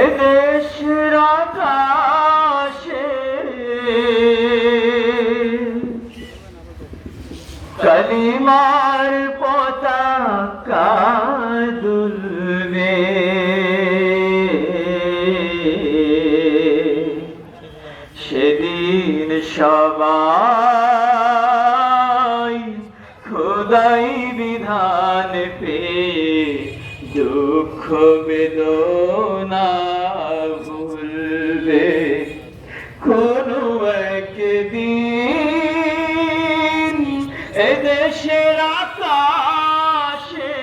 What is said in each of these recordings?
এদেশের আকাশে। কালিমার পতাকা দুলবে। সেদিন সবাই খোদাই বিধান পেয়ে দুঃখ বেদনা ভুলবে। কোনো একদিন এদেশের আকাশে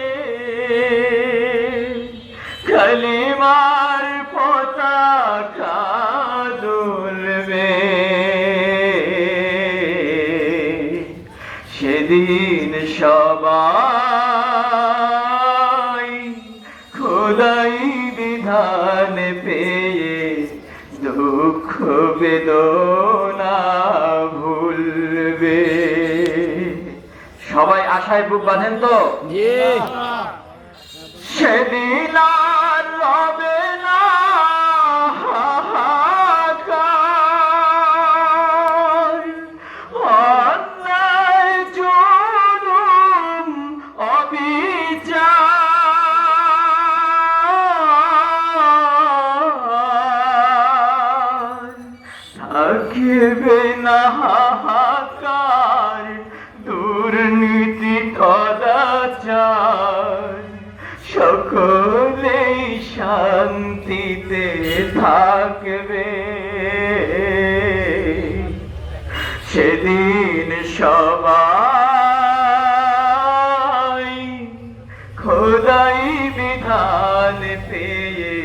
কালিমার পতাকা দুলবে সেদিন সবাই খোদাই বিধান পেয়ে দুঃখ বেদনা ভুলবে। সবাই আশায় বুক বাঁধেন তো? সেদিন থাকবে না হাহাকার, দুর্নীতি কদাচার সকলেই শান্তিতে থাকবে। সেদিন সবাই খোদাই বিধান পেয়ে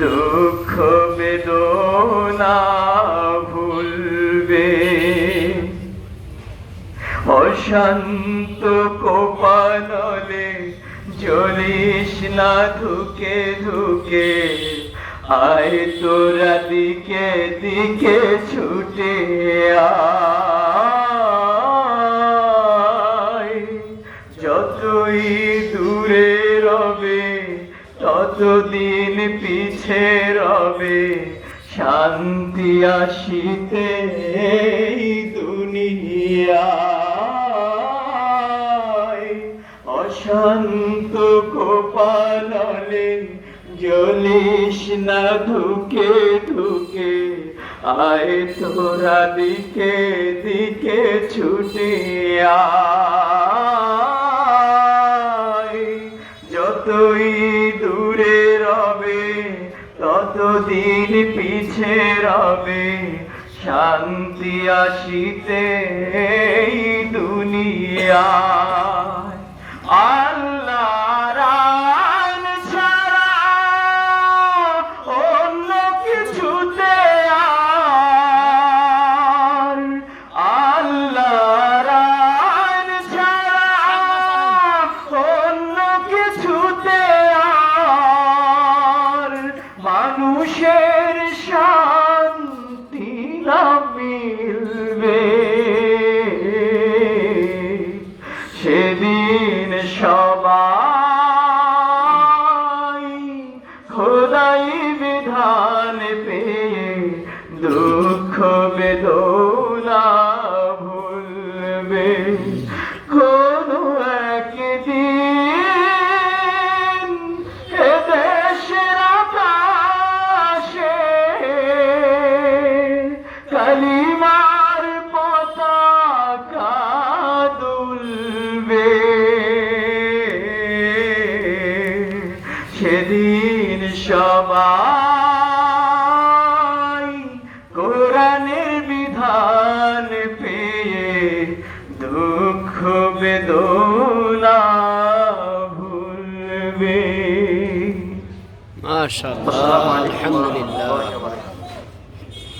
দুঃখ বেদনা অশান্ত কোপানলে জ্বলিস না ধুকে ধুকে। আয় তোরা দিকে দিকে ছুটে যতই দূরে রবে, ততদিন পিছে রবে। শান্তি আসিতে এই অশান্ত কোপানলে জ্বলিস না ধুকে ধুকে, আয় তোরা দিকে দিকে ছুটে যতই দূরে রবে, ততদিন পিছে রবে, শান্তি আসিতে এই বেদনা ভুলবে। কোনো একদিন দেশের আকাশে কালিমার পতাকা দুলবে। ما شاء الله. الحمد لله.